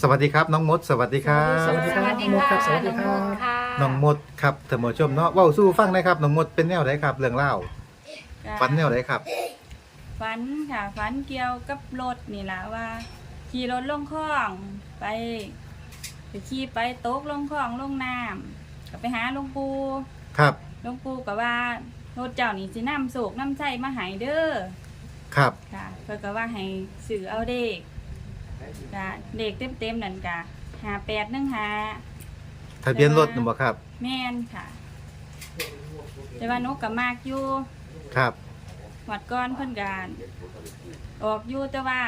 สวัสดีครับน้องมด สวัสดีครับสวัสดีครับ สวัสดีน้องมดครัค่ะบสวัสดีครับ น้องมดค่ะน้องมดครับท่านผู้ชมเนาะเว้าสู้ฟังหนะครับน้องมดเป็นแนวไหนครับ เรื่องเล่าฝันแนวไหนครับ ฝันค่ะฝันเกี่ยวกับรถนี่แหละว่า ขี่รถลงคลองไปไปขี่ไปตกลงคลองลงน้ำก็ไปหาหลวงปู่ครับหลวงปู่ก็ว่ารถเจ้านี่สิน้ำโศกน้ำใจมาใหายเด้อครับค่ะเพื่อก็ว่าให้สื่อเอาเด็ก ค่ะเด็กเต็มๆนั่นกะหาแปดหนึ่งหาทะเบียนรถนึบ่ครับ แม่นค่ะ แต่ว่านกกับมากอยู่ครับวัดก้อนเพิ่นการออกอยู่แต่ว่า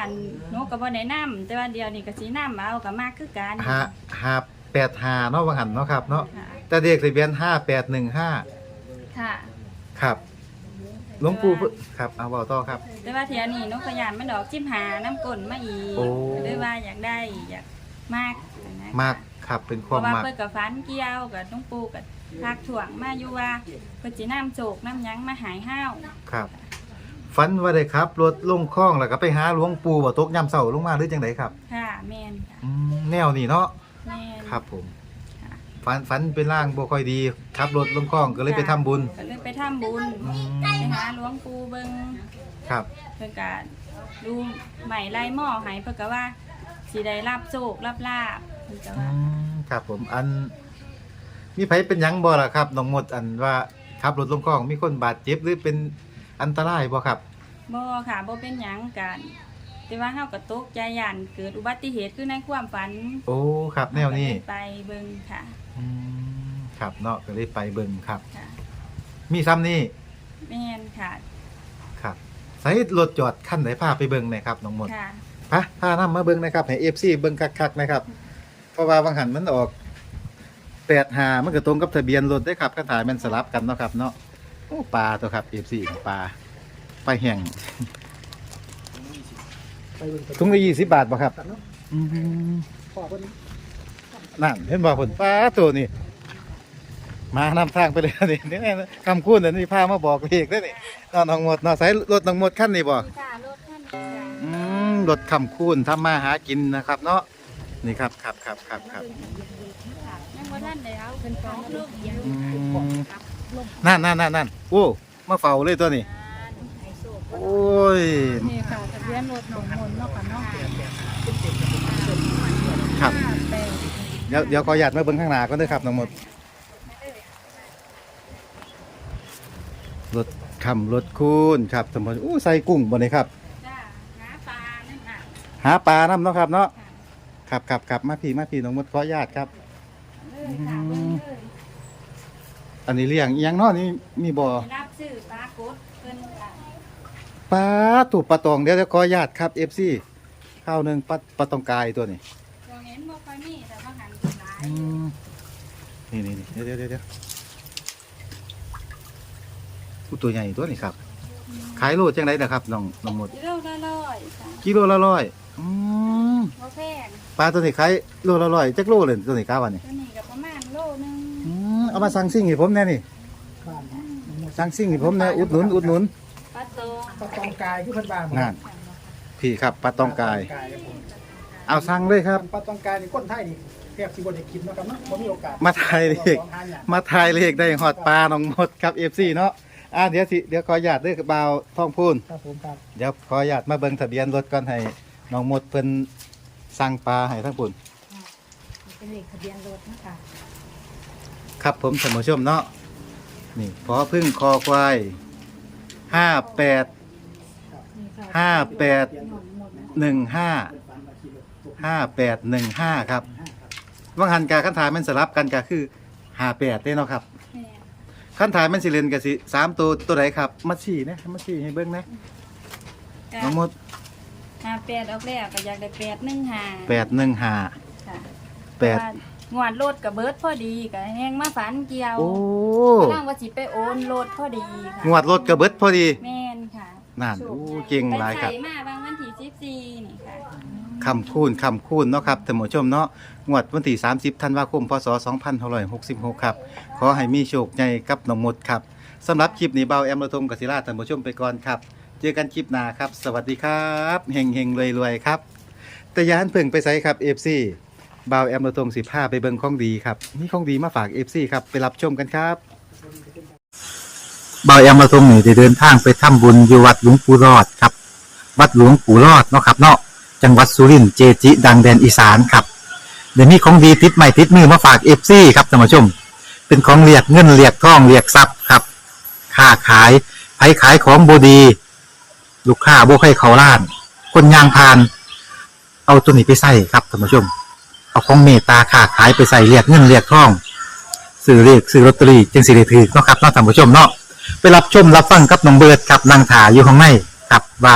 หนูก็บ่ได้นํแต่ว่าเดียวนี่ก็สินํเอาก็มากคือกันห้าห้าแปดห้าเนาะว่าหันเนาะครับเนาะค่ะแต่เด็กทะเบียนห้าแปดหนึ่งห้าค่ะ ครับ หลวงปู่เพิ่นครับเอาเบาต่อครับ แต่ว่าเทียนี่หนูก็ยานมันดอกจิ้มหาน้ำก้นมาอีกโอ้ก็เลยว่าอยากได้อยากมากนะมากครับเป็นคเพวามราะว่ามากเพิ่นก็ฝันเกี่ยวกับหลวงปู่กับพักถ่วงมาอยู่ว่าเพิ่นสิน้ำโศกน้ำหยังมาหายห้าวครับฝันว่าได้ครับรถลงคลองแล้วก็ไปหาหลวงปู่บ่ตกย่ำเสาลงมาหรือจังไดครับค่ะแม่นค่ะอืมแนวนี้เนาะแม่นครับผมค่ะ ฝันฝันเป็นร่างบ่ค่อยดีขับรถลงคลองก็เลยไปทำบุญก็เลยไปทำบุญอืมไปหาหลวงปู่เบิ่งครับเพื่อก็ดูใหม่ไล่หม้อใหายเพื่อก็ว่าสีได้รับโชครับลาบเพื่อก็อืว่า มครับผมอัน มีไผเป็นหยังบ่ล่ะครับน้องมดอันว่าขับรถลงคลอง มีคนบาดเจ็บหรือเป็นอันตรายบ่ครับ บ่ค่ะบ่เป็นหยังกันแต่ว่าเฮาก็ตกใจย่านเกิดอุบัติเหตุขึ้นในความฝันโอ้ครับแนวนี้ก็เลยไปเบิ่งค่ะ อืมครับเนาะก็เลยไปเบิ่งครับ ค่ะมีซ้ำนี่แม่นค่ะครับใส่รถจอดคันไหนพาไปเบิ่งหน่อยครับน้องมดค่ะพะพานํมาเบิ่งนะครับให้ FC เบิ่งคักๆนะครับ เพราะว่าบางหันมันออก85มันก็ตรงกับทะเบียนรถได้ครับคันถ่ายมันสลับกันเนาะครับเนาะโอ้ปลาตัวครับ FC ปลาปลาแห้งไปเบิ่งถุงละ20 บาทบ่ครับ กันเนาะอืมพ่อเพิ่น นั่นเห็นบ่ผลปลาตัวนี้มานำทางไปเลยนี่นี่คำคูณอันนี้พามาบอกเลขได้อนี่น้องน้องหมดเนาะใส่รถน้องหมดคันนี้บ่มีค่ะรถคันนี้ค่ะอืมรถคำคูณทำมาหากินนะครับ เนาะนี่ครับครับครับครับครับค่ะยังบ่ทันได้เอาเพิ่นฟ้องลูกเดียวอืมนั่นนั่นนั่นนั่นโอ้มาเฝ้าเลยตัวนี้โอ้ยนี่ค่ะทะเบียนรถหนองมนต์เนาะค่ะเนาะครับแป ดเดี๋ยวเดี๋ยวขอหยาดมาเบิ่งข้างหน้าก่อนเด้อครับน้องหมดรถคำรถคูณครับสมมติอู้ใส่กุ้งบ่นี่ครับ จ้าหาปลานั่นน่ะหาปลาน้ำเนาะครับเนาะครับครับครับมาพี่มาพี่น้องมดขออนุญาตครับ เลยค่ะเบิ่งเลยอันนี้เลี้ยงอีหยังเนาะนี่มีบ่อไปรับซื้อปลากดเพิ่นค่ะปลาตูบปลาตองเดี๋ยวจะขออนุญาตครับ FC ข้าวหนึงปลาปลาตองกายตัวนี้ตรงนี้บ่ค่อยมีแต่ว่าหันเป็นหลาย อืม นี่นี่นี่เดี๋ยวเดี๋ยวเดี๋ยวเดี๋ยวอู้ตัวใหญ่ตัวนี้ครับ ขายโลจังไดนะครับน้องน้องหมดกิโลละร้อยค่ะกิโลละร้อยอืมบ่แพงปลาตัวนี้ขายโลละร้อยจักโลเลยตัวนี้ก้าวันนี้ตัวนี้ก็ประมาณโลนึงอืมเอามาสั่งซิ่งให้ผมแน่นี่บ้านสั่งซิ่งให้ผมแน่อุดหนุนอุดหนุนปลาโตปลาตองกายคือเพิ่นบ้านนั่นพี่ครับปลาตองกายปลครับผมเอาสั่งเลยครับปลาตองกายนี่คนไทยนี่ แทบสิบ่ได้กินเนาะครับเนาะบ่มีโอกาสมาถ่ายเลข ของหายากมาถ่ายเลขได้หอดปลาน้องมดครับ FC เนาะอ่าเดี๋ยวสิเดี๋ยวขออนุญาตเด้อบ่าวท่องพูนครับผมครับเดี๋ยวขออนุญาตมาเบิ่งทะเบียนรถก่อนให้น้องมดเพิ่นสั่งปลาให้ทั้งปุ่นเป็นเลขทะเบียนรถนะคะครับผมท่านผู้ชมเนาะนี่พอพึ่งคอควายห้าแปดห้าแปดหนึ่งห้าห้าแปดหนึ่งห้าครับ ว่างหันกาขั้นถ่ายมันสลับกันก็คือห้าแปดเด้เนาะครับแม่ขั้นถ่ายมันสิเลนกับสิสามตัวตัวไหนครับมาชี้นะมาชี้ให้เบิ้งนะน้องมดห้าแปดออกแล้วก็อยากได้แปดหนึ่งห้าแปดหนึ่งห้าค่ะแปดว่างวดรถกับเบิร์ดพอดีก็แห้งมาฝันเกี่ยวโอ้กำลังว่าสิไปโอนรถพอดีค่ะงวดรถกระเบิดพอดี แม่นค่ะนั่นโอ้เก่งหลายครับ ไปไถมาบางวันที่สิบสี่นี่ ค่ะคำคูณคำคูณเนาะครับท่านผู้ชมเนาะงวดวันที่ 30ธันวาคมพศ2566 ครับ ขอให้มีโชคใหญ่กับน้องมดครับสำหรับคลิปนี้เบาแอมระทมกศิราท่านผู้ชมไปก่อนครับ เจอกันคลิปหน้าครับ สวัสดีครับเฮงเฮงรวยรวยครับ แต่ยานเพิ่งไปไสครับ FC บ่าแอมราตรงสิพาไปเบิ่งของดีครับนี่ของดีมาฝาก FC ครับไปรับชมกันครับ เบาแอมเราตรงนี่ได้เดินทางไปทำบุญอยู่วัดหลวงปู่รอดครับ วัดหลวงปู่รอดเนาะครับเนาะ จังหวัดสุรินทร์เจจิดังแดนอีสานครับเดี๋ยวนี้ของดีติดใหม่ติดมือมาฝาก FC ครับท่านผู้ชม เป็นของเรียกเงินเรียกทองเรียกทรัพย์ครับค้าขายไผขายของบดี ลูกค้าบ่ให้เขาล้าน คนยางพาน เอาตัวนี้ไปใส่ครับท่านผู้ชม เอาของเมตตาค้าขายไปใส่เรียกเงินเรียกทองซื้อเรียกซื้อลอตเตอรี่จึงสิได้ถือเนาะครับเนาะท่านผู้ชมเนาะไปรับชมรับฟังกับน้องเบิร์ดครับนางถาอยู่ข้างในครับว่า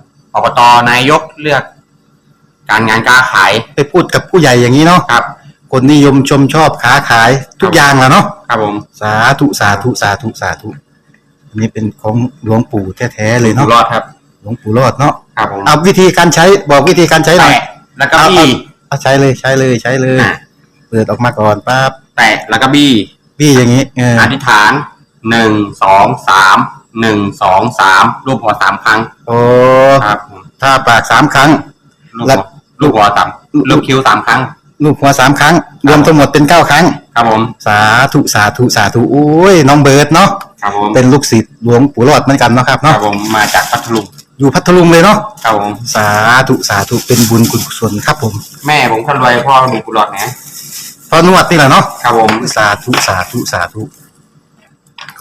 อบตนายกเลือก การงานการขายไปพูดกับผู้ใหญ่อย่างนี้เนาะครับ คนนิยมชมชอบค้าขายทุกอย่างแหล้วเนาะครับผมสาธุสาธุสาธุสาธุอันนี้เป็นของหลวงปู่แท้ๆเลยอยู่เนาะรอดครับ หลวงปู่รอดเนาะครับผมเอาวิธีการใช้บอกวิธีการใช้หน่อยแตะแล้วก็บี้เอาใช้เลยใช้เลยใช้เลยอะเปิดออกมาก่อนปั๊บแตะแล้วก็บี้พี่อย่างนี้เอออธิษฐานหนึ่งสองสามหนึ่งสองสามรูปหัวสามครั้ง โอ้ ครับผมถ้าปากสามครั้ง ลูกแล้หัววลูกหัวต่ำลูกคิ้วสามครั้ง ลูกหัวสามครั้ง รวมทั้งหมดเป็นเก้าครั้ง ครับผม สาธุสาธุสาธุโอ้ยน้องเบิร์ดเนาะครับผมเป็นลูกศิษย์หลวงปู่รอดเหมือนกันเนาะครับครัเนาะบผมมาจากพัทลุงอยู่พัทลุงเลยเนาะครับผมสาธุสาธุเป็นบุญคุณกุศลครับผมแม่ผมคนรวยพ่อมีกุหลาบนะพอนวดนี่แหละเนาะครับผม สาธุสาธุสาธุ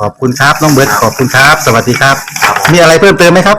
ขอบคุณครับน้องเบิร์ดขอบคุณครับ สวัสดีครับ ครับผม มีอะไรเพิ่มเติมไหมครับ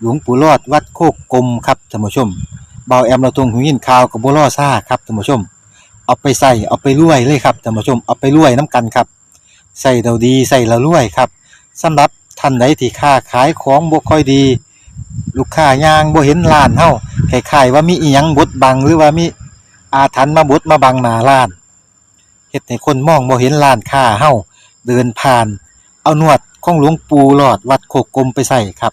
หลวงปู่รอดวัดโคกกลมครับท่านผู้ชมเบาแอมเราตรงหูยินข่าวกับบัวล่อซ่าครับท่านผู้ชม เอาไปใส่เอาไปรวยเลยครับท่านผู้ชมเอาไปรวยน้ำกันครับใส่เราดีใส่เรารวยครับสำหรับท่านใดที่ค้าขายของบ่ค่อยดี ลูกค้ายางบ่เห็นร้านเฮาคล้ายๆว่ามีอีหยังบดบังหรือว่ามีอาถรรพ์มาบดมาบังหน้าร้านเฮ็ดให้คนมองบ่เห็นร้านค้าเฮาเดินผ่าน เอานวดของหลวงปู่หลอดวัดโคกกลมไปใส่ครับ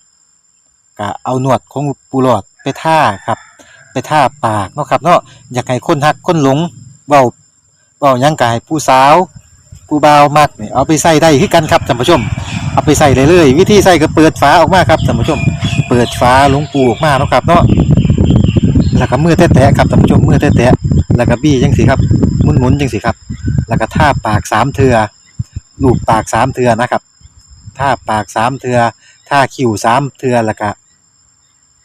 ก็เอาหนวดของปูหลอดไปท่าครับ ไปท่าปากเนาะครับเนาะอยากให้คนหักคนหลงเว้าเว้ายังกายผู้สาวผู้บ่าวมักนี่เอาไปใส่ได้คือกันครับท่านผู้ชม เอาไปใส่เลยเลยวิธีใส่ก็เปิดฝาออกมาครับท่านผู้ชม เปิดฝาหลวงปูออกมาเนาะครับเนาะแล้วก็มือแตะๆครับท่านผู้ชมมือแตะๆแล้วก็บี้จังสิครับหมุนๆจังสิครับ แล้วก็ท่าปากสามเทือลูบปากสามเทือนะครับท่าปากสามเทือท่าคิ้วสามเทือแล้วก็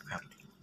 รับ